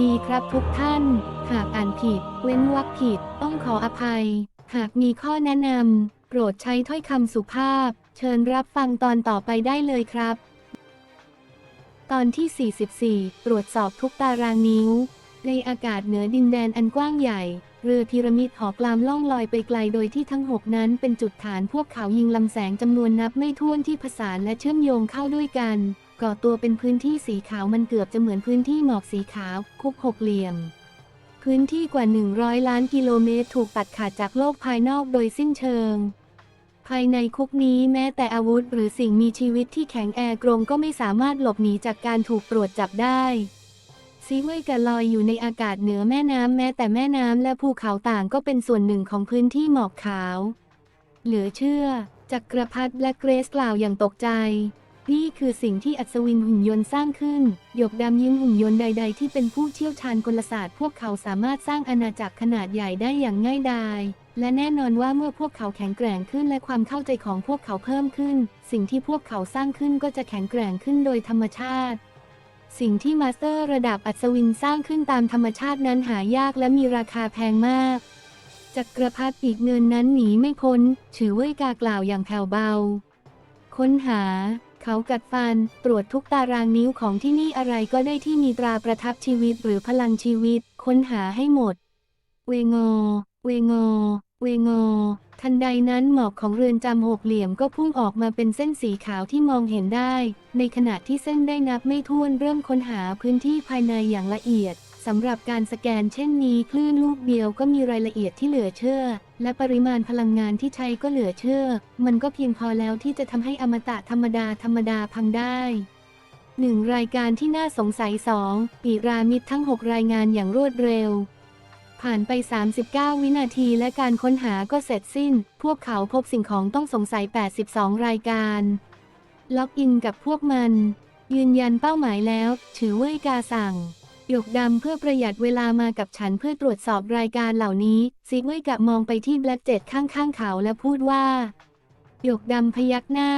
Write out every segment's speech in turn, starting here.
ดีครับทุกท่าน หากอ่านผิด เว้นวรรคผิด ต้องขออภัย หากมีข้อแนะนำโปรดใช้ถ้อยคำสุภาพ เชิญรับฟังตอนต่อไปได้เลยครับ ตอนที่ 44 ตรวจสอบทุกตารางนิ้ว ในอากาศเหนือดินแดนอันกว้างใหญ่ เรือพีระมิดหอกลามล่องลอยไปไกลโดยที่ทั้งหกนั้นเป็นจุดฐานพวกเขายิงลำแสงจำนวนนับไม่ถ้วนที่ผสานและเชื่อมโยงเข้าด้วยกัน ก่อตัวเป็นพื้นที่สีขาวมันเกือบจะเหมือนพื้นที่หมอกสีขาว คุกหกเหลี่ยม พื้นที่กว่า 100 ล้านกิโลเมตร ถูกตัดขาดจากโลกภายนอกโดยสิ้นเชิง ภายในคุกนี้แม้แต่อาวุธหรือสิ่งมีชีวิตที่แข็งแรงกรงก็ไม่สามารถหลบหนีจากการถูกตรวจจับได้ซีเว่ยกะลอยอยู่ในอากาศเหนือแม่น้ำแม้แต่แม่น้ำและภูเขาต่างก็เป็นส่วนหนึ่งของพื้นที่หมอกขาว เหลือเชื่อจักรพัฒและเกรซกล่าวอย่างตกใจ นี่คือสิ่งที่อัศวินหุ่นยนต์สร้างขึ้น หยกดำยิ้มหุ่นยนต์ใด ๆ ที่เป็นผู้เชี่ยวชาญกลศาสตร์ พวกเขาสามารถสร้างอาณาจักรขนาดใหญ่ได้อย่างง่ายดายและแน่นอนว่าเมื่อพวกเขาแข็งแกร่งขึ้นและความเข้าใจของพวกเขาเพิ่มขึ้น สิ่งที่พวกเขาสร้างขึ้นก็จะแข็งแกร่งขึ้นโดยธรรมชาติ สิ่งที่มาสเตอร์ระดับอัศวินสร้างขึ้นตามธรรมชาตินั้นหายากและมีราคาแพงมาก จักรพรรดิปีกเงินนั้นหนีไม่พ้น ถือเว่ยกากล่าวอย่างแผ่วเบา ค้นหา เขากัดฟัน ตรวจทุกตารางนิ้วของที่นี่อะไรก็ได้ที่มีตราประทับชีวิตหรือพลังชีวิต ค้นหาให้หมด เวงอ เวงอ เวงอ ทันใดนั้นหมอกของเรือนจำหกเหลี่ยมก็พุ่งออกมาเป็นเส้นสีขาวที่มองเห็นได้ ในขณะที่เส้นได้นับไม่ถ้วนเริ่มค้นหาพื้นที่ภายในอย่างละเอียด สำหรับการสแกนเช่นนี้คลื่นลูกเดียวก็มีรายละเอียดที่เหลือเชื่อ และปริมาณพลังงานที่ใช้ก็เหลือเชื่อ มันก็เพียงพอแล้วที่จะทำให้อมตะธรรมดาธรรมดาพังได้หนึ่งรายการที่น่าสงสัยสองปีรามิดทั้ง 6 รายงานอย่างรวดเร็ว ผ่านไป 39 วินาทีและการค้นหาก็เสร็จสิ้น พวกเขาพบสิ่งของต้องสงสัย 82 รายการ ล็อกอินกับพวกมัน ยืนยันเป้าหมายแล้ว ถือเว่ยกาสั่ง หยกดำเพื่อประหยัดเวลามากับฉันเพื่อตรวจสอบรายการเหล่านี้ซีเว่ยกะมองไปที่แบล็กเจ็ดข้างๆเขาและพูดว่า หยกดำพยักหน้า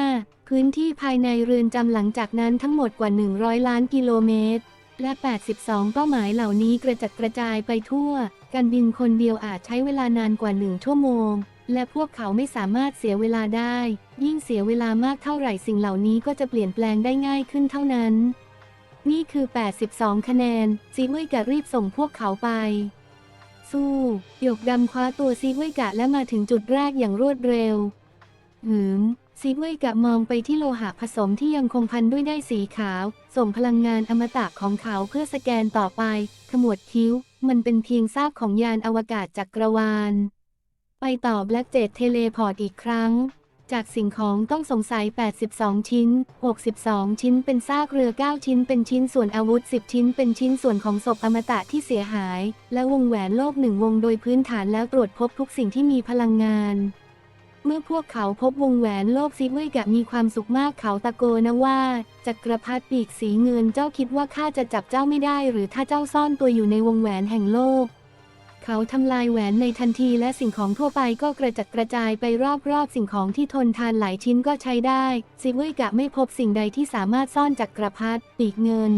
พื้นที่ภายในเรือนจำหลังจากนั้นทั้งหมดกว่า 100 ล้านกิโลเมตร และ 82 เป้าหมายเหล่านี้กระจัดกระจายไปทั่ว การบินคนเดียวอาจใช้เวลานานกว่าหนึ่งชั่วโมง และพวกเขาไม่สามารถเสียเวลาได้ ยิ่งเสียเวลามากเท่าไหร่สิ่งเหล่านี้ก็จะเปลี่ยนแปลงได้ง่ายขึ้นเท่านั้น นี่คือ 82 คะแนน ซีเว่ยกะรีบส่งพวกเขาไป สู้หยกดำคว้าตัวซีเว่ยกะและมาถึงจุดแรกอย่างรวดเร็ว หืมซีเว่ยกะมองไปที่โลหะผสมที่ยังคงพันด้วยได้สีขาว ส่งพลังงานอมตะของเขาเพื่อสแกนต่อไป ขมวดคิ้ว มันเป็นเพียงซากของยานอวกาศจักรวาล ไปต่อแบล็กเจ็ตเทเลพอร์ตอีกครั้ง จากสิ่งของต้องสงสัย 82 ชิ้น 62 ชิ้นเป็นซากเรือ 9 ชิ้น เป็นชิ้นส่วนอาวุธ 10 ชิ้น เป็นชิ้นส่วนของศพอมตะที่เสียหาย และวงแหวนโลกหนึ่งวงโดยพื้นฐานแล้วตรวจพบทุกสิ่งที่มีพลังงาน เมื่อพวกเขาพบวงแหวนโลกซิเว่ยกะมีความสุขมากเขาตะโกนว่าจักรพรรดิปีกสีเงินเจ้าคิดว่าข้าจะจับเจ้าไม่ได้ หรือถ้าเจ้าซ่อนตัวอยู่ในวงแหวนแห่งโลก เขาทำลายแหวนในทันทีและสิ่งของทั่วไปก็กระจัดกระจายไปรอบๆ สิ่งของที่ทนทานหลายชิ้นก็ใช้ได้ซิเว่ยกะไม่พบสิ่งใดที่สามารถซ่อนจักกรพรรดิปีกเงิน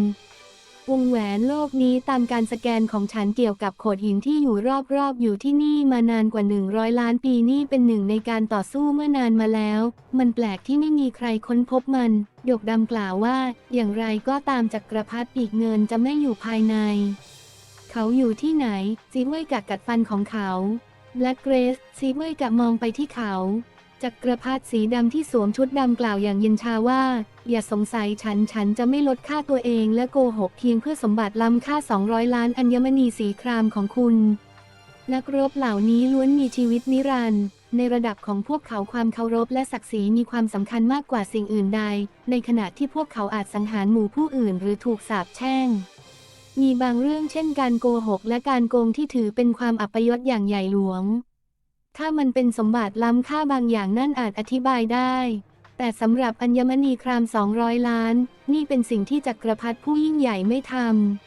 วงแหวนโลกนี้ตามการสแกนของฉันเกี่ยวกับโขดหินที่อยู่รอบๆ อยู่ที่นี่มานานกว่า 100 ล้านปีนี่เป็นหนึ่งในการต่อสู้เมื่อนานมาแล้ว มันแปลกที่ไม่มีใครค้นพบมันหยกดำกล่าวว่า อย่างไรก็ตามจักรพรรดิปีกเงินจะไม่อยู่ภายใน เขาอยู่ที่ไหนซีเว่ยกักัดฟันของเขาและเกรซซีเว่ยกะมองไปที่เขาจักรพรรดิสีดำที่สวมชุดดำกล่าวอย่างเย็นชาว่า อย่าสงสัยฉันฉันจะไม่ลดค่าตัวเองและโกหกเพียงเพื่อสมบัติล้ำค่า 200 ล้านอัญมณีสีครามของคุณ นักรบเหล่านี้ล้วนมีชีวิตนิรันดร์ในระดับของพวกเขาความเคารพและศักดิ์ศรีมีความสำคัญมากกว่าสิ่งอื่นใด ในขณะที่พวกเขาอาจสังหารหมู่ผู้อื่นหรือถูกสาปแช่ง มีบางเรื่องเช่นการโกหกและการโกงที่ถือเป็นความอัปยศอย่างใหญ่หลวง ถ้ามันเป็นสมบัติล้ำค่าบางอย่างนั่นอาจอธิบายได้ แต่สำหรับอัญมณีคราม 200 ล้าน นี่เป็นสิ่งที่จักรพรรดิผู้ยิ่งใหญ่ไม่ท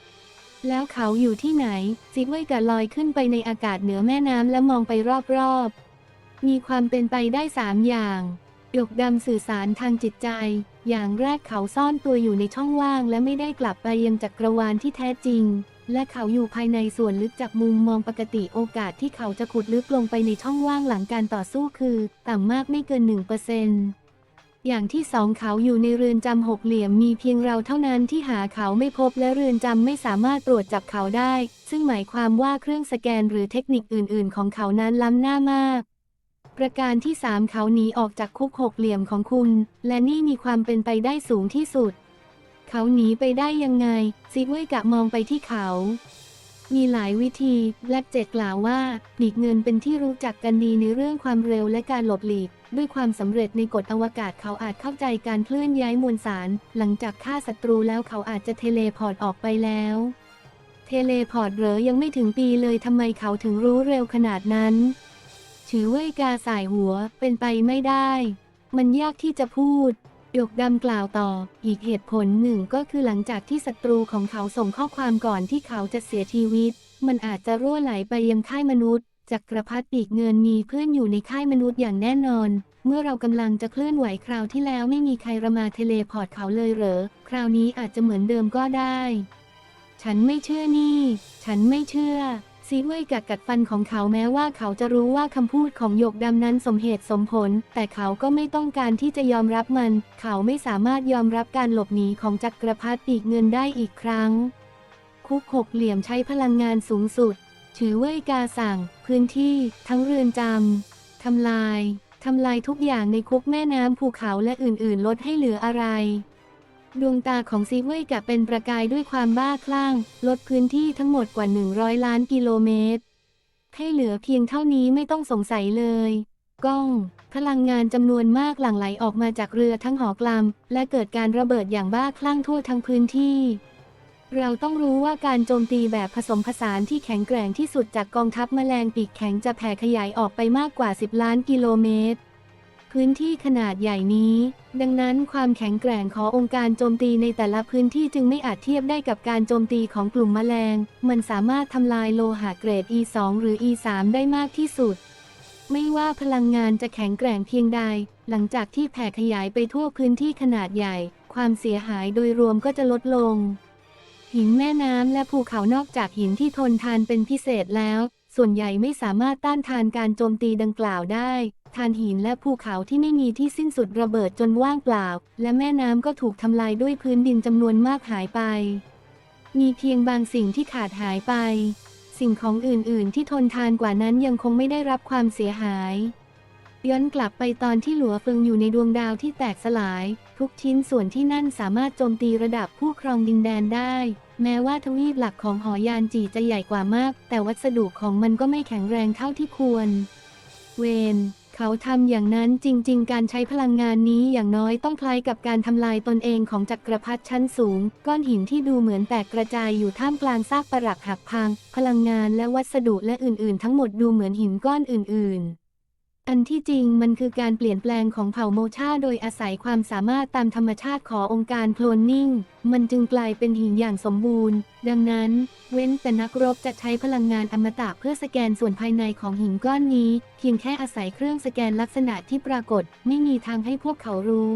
ำ แล้วเขาอยู่ที่ไหนซิกเว่ยกะลอยขึ้นไปในอากาศเหนือแม่น้ำและมองไปรอบๆ มีความเป็นไปได้สามอย่างหยกดำสื่อสารทางจิตใจ อย่างแรกเขาซ่อนตัวอยู่ในช่องว่างและไม่ได้กลับไปยังจักรวาลที่แท้จริง และเขาอยู่ภายในส่วนลึกจากมุมมองปกติโอกาสที่เขาจะขุดลึกลงไปในช่องว่างหลังการต่อสู้คือ ต่ำมากไม่เกิน 1%อย่างที่สองเขาอยู่ในเรือนจำหกเหลี่ยมมีเพียงเราเท่านั้นที่หาเขาไม่พบและเรือนจำไม่สามารถตรวจจับเขาได้ ซึ่งหมายความว่าเครื่องสแกนหรือเทคนิคอื่น ๆ ของเขานั้นล้ำหน้ามาก ประการที่ 3 เขาหนีออกจากคุกหกเหลี่ยมของคุณ และนี่มีความเป็นไปได้สูงที่สุด เขาหนีไปได้ยังไง ซิเว่ยกะมองไปที่เขา มีหลายวิธีแล็กเจ็ดกล่าวว่าหลีกเงินเป็นที่รู้จักกันดีในเรื่องความเร็วและการหลบหลีก ด้วยความสำเร็จในกฎอวกาศเขาอาจเข้าใจการเคลื่อนย้ายมวลสาร หลังจากฆ่าศัตรูแล้วเขาอาจจะเทเลพอร์ตออกไปแล้วเทเลพอร์ตเหรอยังไม่ถึงปีเลยทำไมเขาถึงรู้เร็วขนาดนั้น ถือเว่ยกาสายหัวเป็นไปไม่ได้ มันยากที่จะพูดหยกดำกล่าวต่อ อีกเหตุผลหนึ่งก็คือหลังจากที่ศัตรูของเขาส่งข้อความก่อนที่เขาจะเสียชีวิต มันอาจจะรั่วไหลไปยังค่ายมนุษย์จักรพรรดิปีกเงินมีเพื่อนอยู่ในค่ายมนุษย์อย่างแน่นอน เมื่อเรากำลังจะเคลื่อนไหวคราวที่แล้วไม่มีใครระมาเทเลพอร์ตเขาเลยเหรอ คราวนี้อาจจะเหมือนเดิมก็ได้ ฉันไม่เชื่อนี่ ฉันไม่เชื่อ ซีเว่ยกัดกัดฟันของเขาแม้ว่าเขาจะรู้ว่าคำพูดของหยกดำนั้นสมเหตุสมผล แต่เขาก็ไม่ต้องการที่จะยอมรับมัน เขาไม่สามารถยอมรับการหลบหนีของจักรพรรดิปีกเงินได้อีกครั้ง คุกหกเหลี่ยมใช้พลังงานสูงสุด ถือเว่ยกาสั่ง พื้นที่ ทั้งเรือนจำทำลายทำลายทุกอย่างในคุกแม่น้ำภูเขาและอื่นๆ ลดให้เหลืออะไร ดวงตาของซีเว่ยกะเป็นประกายด้วยความบ้าคลั่ง ลดพื้นที่ทั้งหมดกว่า 100 ล้านกิโลเมตร ให้เหลือเพียงเท่านี้ไม่ต้องสงสัยเลย ก้อง พลังงานจำนวนมากหลั่งไหลออกมาจากเรือทั้งหอกลำและเกิดการระเบิดอย่างบ้าคลั่งทั่วทั้งพื้นที่ เราต้องรู้ว่าการโจมตีแบบผสมผสานที่แข็งแกร่งที่สุดจากกองทัพแมลงปีกแข็งจะแผ่ขยายออกไปมากกว่า 10 ล้านกิโลเมตร พื้นที่ขนาดใหญ่นี้ ดังนั้นความแข็งแกร่งขององค์การโจมตีในแต่ละพื้นที่จึงไม่อาจเทียบได้กับการโจมตีของกลุ่มแมลง มันสามารถทำลายโลหะเกรด E2 หรือ E3 ได้มากที่สุด ไม่ว่าพลังงานจะแข็งแกร่งเพียงใด หลังจากที่แผ่ขยายไปทั่วพื้นที่ขนาดใหญ่ ความเสียหายโดยรวมก็จะลดลง หินแม่น้ำและภูเขานอกจากหินที่ทนทานเป็นพิเศษแล้ว ส่วนใหญ่ไม่สามารถต้านทานการโจมตีดังกล่าวได้ ทานหินและภูเขาที่ไม่มีที่สิ้นสุดระเบิดจนว่างเปล่า และแม่น้ำก็ถูกทำลายด้วยพื้นดินจำนวนมากหายไป มีเพียงบางสิ่งที่ขาดหายไป สิ่งของอื่นๆ ที่ทนทานกว่านั้นยังคงไม่ได้รับความเสียหาย ย้อนกลับไปตอนที่หลัวเฟิงอยู่ในดวงดาวที่แตกสลาย ทุกชิ้นส่วนที่นั่นสามารถโจมตีระดับผู้ครองดินแดนได้ แม้ว่าทวีปหลักของหอยานจีจะใหญ่กว่ามาก แต่วัสดุของมันก็ไม่แข็งแรงเท่าที่ควร เวน เขาทำอย่างนั้นจริง ๆ การใช้พลังงานนี้อย่างน้อยต้องคล้ายกับการทำลายตนเองของจักรพรรดิชั้นสูง ก้อนหินที่ดูเหมือนแตกกระจายอยู่ท่ามกลางซากปรักหักพัง พลังงานและวัสดุและอื่น ๆ ทั้งหมดดูเหมือนหินก้อนอื่น ๆ อันที่จริงมันคือการเปลี่ยนแปลงของเผ่าโมชาโดยอาศัยความสามารถตามธรรมชาติขององค์การโคลนนิ่ง มันจึงกลายเป็นหินอย่างสมบูรณ์ ดังนั้น เว้นแต่นักรบจะใช้พลังงานอมตะเพื่อสแกนส่วนภายในของหินก้อนนี้ เพียงแค่อาศัยเครื่องสแกนลักษณะที่ปรากฏ ไม่มีทางให้พวกเขารู้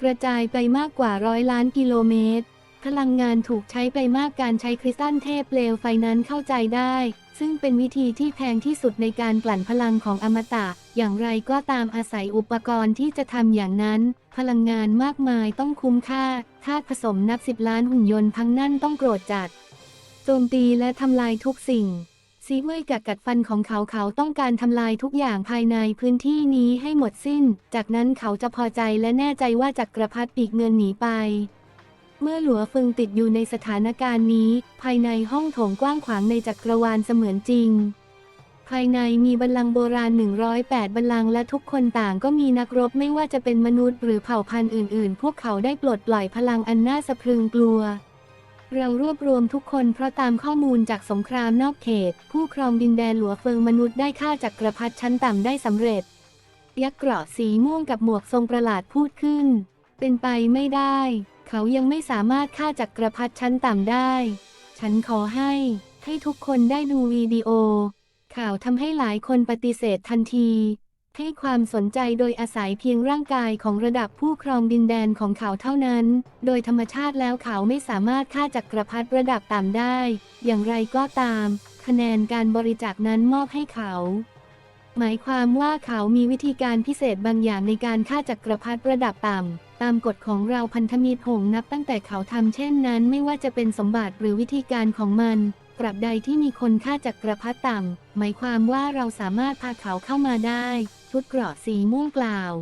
กระจายไปมากกว่าร้อยล้านกิโลเมตร พลังงานถูกใช้ไปมากการใช้คริสตัลเทพเปลวไฟนั้นเข้าใจได้ ซึ่งเป็นวิธีที่แพงที่สุดในการกลั่นพลังของอมตะ อย่างไรก็ตามอาศัยอุปกรณ์ที่จะทำอย่างนั้น พลังงานมากมายต้องคุ้มค่าธาตุผสมนับสิบล้านหุ่นยนต์พังนั่นต้องโกรธจัดโจมตีและทำลายทุกสิ่งซีเว่ยกัดกัดฟันของเขาเขาต้องการทำลายทุกอย่างภายในพื้นที่นี้ให้หมดสิ้น จากนั้นเขาจะพอใจและแน่ใจว่าจักรพรรดิปีกเงินหนีไป เมื่อหลัวเฟิงติดอยู่ในสถานการณ์นี้ ภายในห้องโถงกว้างขวางในจักรวาลเสมือนจริง ภายในมีบัลลังก์โบราณ 108 บัลลังก์และทุกคนต่างก็มีนักรบไม่ว่าจะเป็นมนุษย์หรือเผ่าพันธุ์อื่น ๆ พวกเขาได้ปลดปล่อยพลังอันน่าสะพรึงกลัว เรารวบรวมทุกคนเพราะตามข้อมูลจากสงครามนอกเขต ผู้ครองดินแดนหลัวเฟิงมนุษย์ได้ฆ่าจักรพรรดิชั้นต่ำได้สำเร็จ ยักษ์เกราะสีม่วงกับหมวกทรงประหลาดพูดขึ้น เป็นไปไม่ได้ เขายังไม่สามารถฆ่าจักรพรรดิชั้นต่ำได้ ฉันขอให้ ให้ทุกคนได้ดูวิดีโอ ข่าวทำให้หลายคนปฏิเสธทันที ให้ความสนใจโดยอาศัยเพียงร่างกายของระดับผู้ครองดินแดนของเขาเท่านั้น โดยธรรมชาติแล้วเขาไม่สามารถฆ่าจักรพรรดิระดับต่ำได้ อย่างไรก็ตาม คะแนนการบริจาคนั้นมอบให้เขา หมายความว่าเขามีวิธีการพิเศษบางอย่างในการฆ่าจักรพรรดิระดับต่ำ ตามกฎของเราพันธมิตรหงนับตั้งแต่เขาทำเช่นนั้น ไม่ว่าจะเป็นสมบัติหรือวิธีการของมันตราบใดที่มีคนฆ่าจักรพรรดิต่ำ หมายความว่าเราสามารถพาเขาเข้ามาได้ ชุดเกราะสีม่วงกล่าว